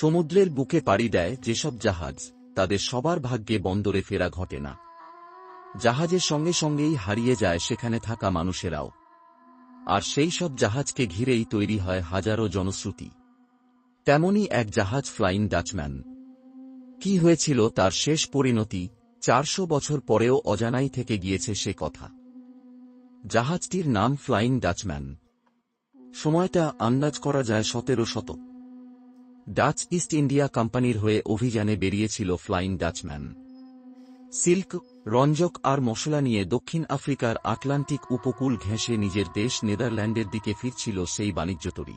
সমুদ্রের বুকে পাড়ি দেয় যেসব জাহাজ, তাদের সবার ভাগ্যে বন্দরে ফেরা ঘটে না। জাহাজের সঙ্গে সঙ্গেই হারিয়ে যায় সেখানে থাকা মানুষেরাও। আর সেই সব জাহাজকে ঘিরেই তৈরি হয় হাজারো জনশ্রুতি। তেমনই এক জাহাজ ফ্লাইং ডাচম্যান। কি হয়েছিল তার শেষ পরিণতি, চারশো বছর পরেও অজানাই থেকে গিয়েছে সে কথা। জাহাজটির নাম ফ্লাইং ডাচম্যান। সময়টা আন্দাজ করা যায় সতেরো শতক। ডাচ ইস্ট ইন্ডিয়া কোম্পানির হয়ে অভিযানে বেরিয়েছিল ফ্লাইং ডাচম্যান। সিল্ক, রঞ্জক আর মশলা নিয়ে দক্ষিণ আফ্রিকার আটলান্টিক উপকূল ঘেঁষে নিজের দেশ নেদারল্যান্ডের দিকে ফিরছিল সেই বাণিজ্যতরী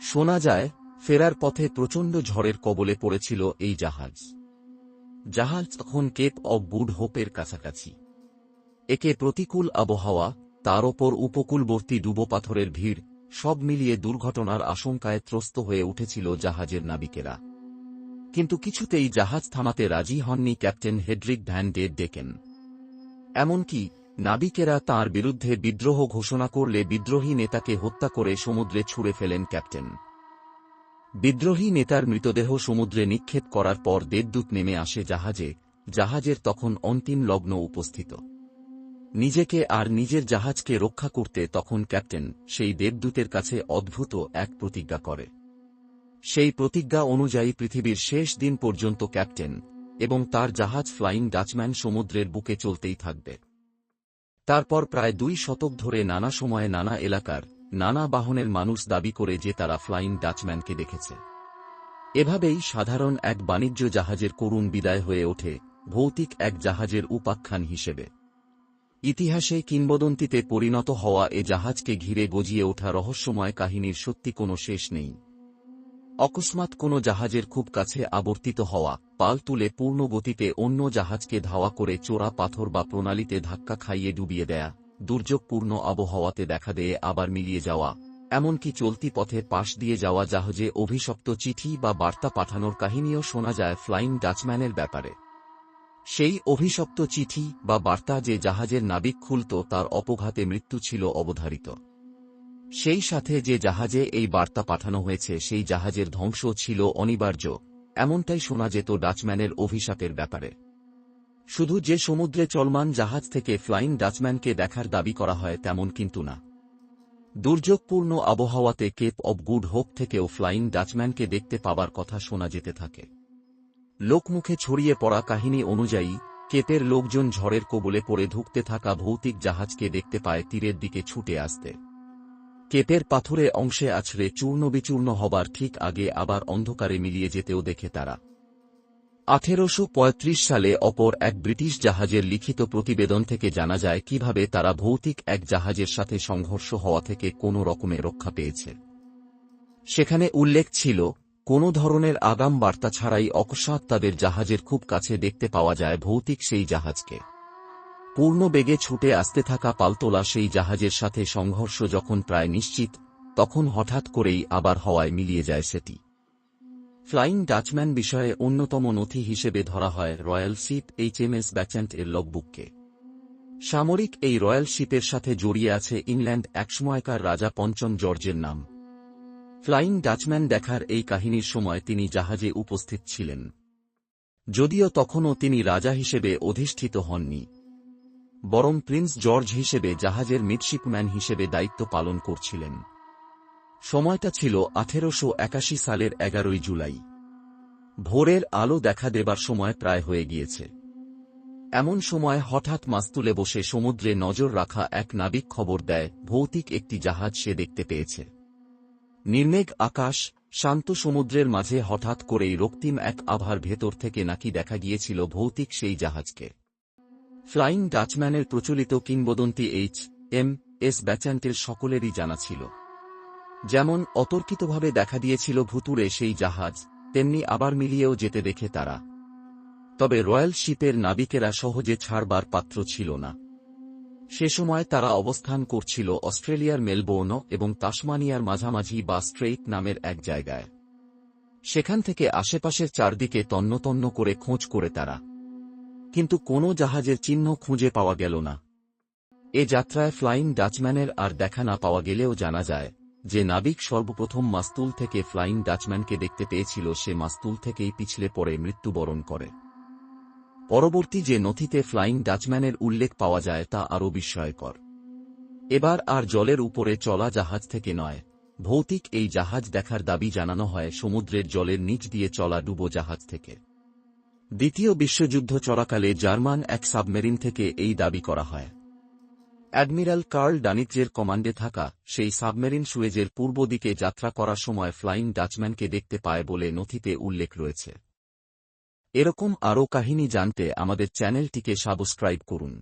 শোনা যায়, ফেরার পথে প্রচণ্ড ঝড়ের কবলে পড়েছিল এই জাহাজ। জাহাজ তখন কেপ অব বুড হোপের কাছাকাছি। একে প্রতিকূল আবহাওয়া, তার ওপর উপকূলবর্তী ডুবো পাথরের ভিড় সব মিলিয়ে দুর্ঘটনার আশঙ্কায় ত্রস্ত হয়ে উঠেছিল জাহাজের নাবিকেরা। কিন্তু কিছুতেই জাহাজ থামাতে রাজি হননি captain Hendrik van der Decken. এমনকি নাবিকেরা তার বিরুদ্ধে বিদ্রোহ ঘোষণা করলে বিদ্রোহী নেতাকে হত্যা করে সমুদ্রে ছুঁড়ে ফেলেন ক্যাপ্টেন। বিদ্রোহী নেতার মৃতদেহ সমুদ্রে নিক্ষেপ করার পর দেবদূত নেমে আসে জাহাজে। জাহাজের তখন অন্তিম লগ্ন উপস্থিত। নিজেকে আর নিজের জাহাজকে রক্ষা করতে তখন ক্যাপ্টেন সেই দেবদূতের কাছে অদ্ভুত এক প্রতিজ্ঞা করে। সেই প্রতিজ্ঞা অনুযায়ী পৃথিবীর শেষ দিন পর্যন্ত ক্যাপ্টেন এবং তার জাহাজ ফ্লাইং ডাচম্যান সমুদ্রের বুকে চলতেই থাকবে। তারপর প্রায় দুই শতক ধরে নানা সময়ে নানা এলাকার নানা বাহনের মানুষ দাবি করে যে তারা ফ্লাইং ডাচম্যানকে দেখেছে। এভাবেই সাধারণ এক বাণিজ্য জাহাজের করুণ বিদায় হয়ে ওঠে ভৌতিক এক জাহাজের উপাখ্যান হিসেবে। ইতিহাসে কিংবদন্তিতে পরিণত হওয়া এ জাহাজকে ঘিরে গজিয়ে ওঠা রহস্যময় কাহিনীর সত্যি কোনো শেষ নেই। অকস্মাৎ কোনো জাহাজের খুব কাছে আবর্তিত হওয়া, পাল তুলে পূর্ণ গতিতে অন্য জাহাজকে ধাওয়া করে চোরা পাথর বা প্রণালীতে ধাক্কা খাইয়ে ডুবিয়ে দেয়া, দুর্যোগপূর্ণ আবহাওয়াতে দেখা দিয়ে আবার মিলিয়ে যাওয়া, এমনকি চলতি পথে পাশ দিয়ে যাওয়া জাহাজে অভিশপ্ত চিঠি বা বার্তা পাঠানোর কাহিনীও শোনা যায় ফ্লাইং ডাচম্যানের ব্যাপারে। সেই অভিশপ্ত চিঠি বা বার্তা যে জাহাজের নাবিক খুলত তার অপঘাতে মৃত্যু ছিল অবধারিত। সেই সাথে যে জাহাজে এই বার্তা পাঠানো হয়েছে, সেই জাহাজের ধ্বংস ছিল অনিবার্য, এমনটাই শোনা যেত ডাচম্যানের অভিশাপের ব্যাপারে। শুধু যে সমুদ্রে চলমান জাহাজ থেকে ফ্লাইং ডাচম্যানকে দেখার দাবি করা হয় তেমন কিন্তু না। দুর্যোগপূর্ণ আবহাওয়াতে কেপ অব গুড হোপ থেকেও ফ্লাইং ডাচম্যানকে দেখতে পাবার কথা শোনা যেতে থাকে। লোকমুখে ছড়িয়ে পড়া কাহিনী অনুযায়ী, কেতের লোকজন ঝড়ের কবলে পড়ে ধুঁকতে থাকা ভৌতিক জাহাজকে দেখতে পায় তীরের দিকে ছুটে আসতে। কেতের পাথুরে অংশে আছড়ে চূর্ণবিচূর্ণ হবার ঠিক আগে আবার অন্ধকারে মিলিয়ে যেতেও দেখে তারা। আঠেরোশ পঁয়ত্রিশ সালে অপর এক ব্রিটিশ জাহাজের লিখিত প্রতিবেদন থেকে জানা যায় কীভাবে তারা ভৌতিক এক জাহাজের সাথে সংঘর্ষ হওয়া থেকে কোনো রকমে রক্ষা পেয়েছে। সেখানে উল্লেখ ছিল কোনো ধরনের আগাম বার্তা ছাড়াই অকস্মাৎ তাদের জাহাজের খুব কাছে দেখতে পাওয়া যায় ভৌতিক সেই জাহাজকে। পূর্ণ বেগে ছুটে আসতে থাকা পালতোলা সেই জাহাজের সাথে সংঘর্ষ যখন প্রায় নিশ্চিত, তখন হঠাৎ করেই আবার হওয়ায় মিলিয়ে যায় সেটি। ফ্লাইং ডাচম্যান বিষয়ে অন্যতম নথি হিসেবে ধরা হয় রয়্যাল শিপ এইচএমএস ব্যাচেন্ট এর লগবুককে। সামরিক এই রয়্যাল শিপের সাথে জড়িয়ে আছে ইংল্যান্ড একসময়কার রাজা পঞ্চম জর্জের নাম। ফ্লাইং ডাচম্যান দেখার এই কাহিনীর সময় তিনি জাহাজে উপস্থিত ছিলেন। যদিও তখনও তিনি রাজা হিসেবে অধিষ্ঠিত হননি। বরং প্রিন্স জর্জ হিসেবে জাহাজের মিডশিপম্যান হিসেবে দায়িত্ব পালন করছিলেন। সময়টা ছিল আঠেরোশো একাশি সালের এগারোই জুলাই। ভোরের আলো দেখা দেবার সময় প্রায় হয়ে গিয়েছে। এমন সময় হঠাৎ মাস্তুলে বসে সমুদ্রে নজর রাখা এক নাবিক খবর দেয়, ভৌতিক একটি জাহাজ সে দেখতে পেয়েছে। নির্মেঘ আকাশ শান্ত সমুদ্রের মাঝে হঠাৎ করেই রক্তিম এক আভার ভেতর থেকে নাকি দেখা গিয়েছিল ভৌতিক সেই জাহাজকে। ফ্লাইং ডাচম্যানের প্রচলিত কিংবদন্তি এইচ এম এস ব্যাচান্টের সকলেরই জানা ছিল। যেমন অতর্কিতভাবে দেখা দিয়েছিল ভুতুরে সেই জাহাজ, তেমনি আবার মিলিয়েও যেতে দেখে তারা। তবে রয়্যাল শিপের নাবিকেরা সহজে ছাড়বার পাত্র ছিল না। সে সময় তারা অবস্থান করছিল অস্ট্রেলিয়ার মেলবোর্ন এবং তাসমানিয়ার মাঝামাঝি বা স্ট্রেইট নামের এক জায়গায়। সেখান থেকে আশেপাশের চারদিকে তন্নতন্ন করে খোঁজ করে তারা। কিন্তু কোনো জাহাজের চিহ্ন খুঁজে পাওয়া গেল না। এ যাত্রায় ফ্লাইং ডাচম্যানের আর দেখা না পাওয়া গেলেও জানা যায় যে নাবিক সর্বপ্রথম মাস্তুল থেকে ফ্লাইং ডাচম্যানকে দেখতে পেয়েছিল। সে মাস্তুল থেকেই পিছলে পড়ে মৃত্যুবরণ করে। পরবর্তী যে নথিতে ফ্লাইং ডাচম্যানের উল্লেখ পাওয়া যায় তা আরও বিস্ময়কর। এবার আর জলের উপরে চলা জাহাজ থেকে নয়, ভৌতিক এই জাহাজ দেখার দাবি জানানো হয় সমুদ্রের জলের নিচ দিয়ে চলা ডুবো জাহাজ থেকে। দ্বিতীয় বিশ্বযুদ্ধ চলাকালে জার্মান এক সাবমেরিন থেকে এই দাবি করা হয়। অ্যাডমিরাল কার্ল ডানিৎজের কমান্ডে থাকা সেই সাবমেরিন সুয়েজের পূর্ব দিকে যাত্রা করার সময় ফ্লাইং ডাচম্যানকে দেখতে পায় বলে নথিতে উল্লেখ রয়েছে। এরকম আরও কাহিনী জানতে আমাদের চ্যানেলটিকে সাবস্ক্রাইব করুন।